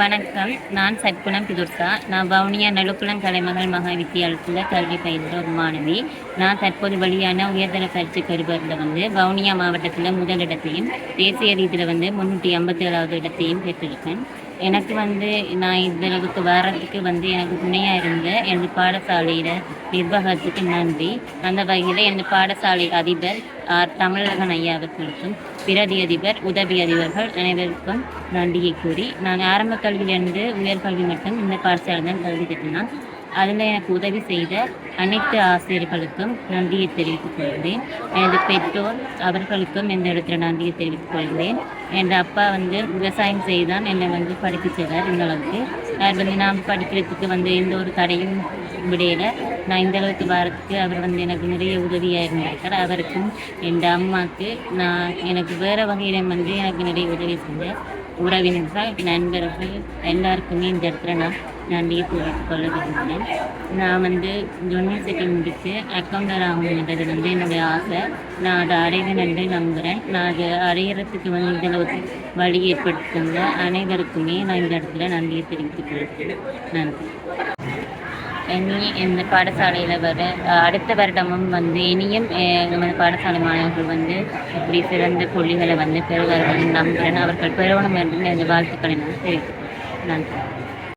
வணக்கம். நான் சத்குணம் பிதுர்சா. நான் வவுனியா நலுக்குளம் கலைமகள் மகா வித்தியாலயத்தில் கல்வி பயின்ற ஒரு மாணவி. நான் தற்போது வெளியான உயர்தர பயிற்சி பெறுபவரில் வந்து வவுனியா மாவட்டத்தில் முதலிடத்தையும் தேசிய ரீதியில் வந்து முந்நூற்றி ஐம்பத்தி ஏழாவது இடத்தையும் பெற்றிருக்கேன். எனக்கு வந்து நான் இந்த வாரத்துக்கு வர்றதுக்கு வந்து எனக்கு துணையாக இருந்த எனது பாடசாலையில் நிர்வாகத்துக்கு நன்றி. அந்த வகையில் எனது பாடசாலை அதிபர் ஆர். தமிழகன் ஐயா அவர்களுக்கும் பிரதி அதிபர் உதவி அதிபர்கள் அனைவருக்கும் நன்றியை கூறி நான் ஆரம்ப கல்வியிலிருந்து உயர்கல்வி மட்டும் இந்த பாடசாலை தான் கல்வி கட்டினான் அதில் எனக்கு உதவி செய்த அனைத்து ஆசிரியர்களுக்கும் நன்றியை தெரிவித்துக் கொள்கிறேன். எனது பெற்றோர் அவர்களுக்கும் இந்த இடத்துல நன்றியை தெரிவித்துக் கொள்கிறேன். என் அப்பா வந்து விவசாயம் செய்தான் என்னை வந்து படிப்பிச்சவர் இந்த அளவுக்கு. அவர் வந்து நான் படிக்கிறதுக்கு வந்து எந்த ஒரு தடையும் விடையில நான் இந்த அளவுக்கு வரதுக்கு அவர் வந்து எனக்கு நிறைய உதவியாக இருந்திருக்கார் அவருக்கும் என் அம்மாவுக்கு நான் எனக்கு வேறு வகையில வந்து எனக்கு நிறைய உதவி செஞ்ச உறவினர்கள் நண்பர்கள் எல்லாருக்குமே இந்த இடத்துல நான் நன்றியை தெரிவித்துக் கொள்ள விரும்புகிறேன் நான் வந்து யூனிவர்சிட்டி முடித்து அக்கௌண்டர் ஆகணுன்றது வந்து என்னுடைய ஆசை. நான் அதை அடைவேன் என்று நம்புகிறேன் நான் அதை அடையிறதுக்கு வந்து இதில் ஒரு வழி ஏற்படுத்துங்க அனைவருக்குமே நான் இந்த இடத்துல நன்றியை தெரிவித்துக் கொள்கிறேன். நன்றி. இனி இந்த பாடசாலையில் வர அடுத்த வருடமும் வந்து இனியும் எங்களது பாடசாலை மாணவர்கள் வந்து இப்படி சிறந்த புள்ளிகளை வந்து பெறுவார்கள். நம்புகிறேன் அவர்கள் பெறணும் என்று எனது வாழ்த்துக்களை நான் தெரிவித்துக்கிறேன் நன்றி.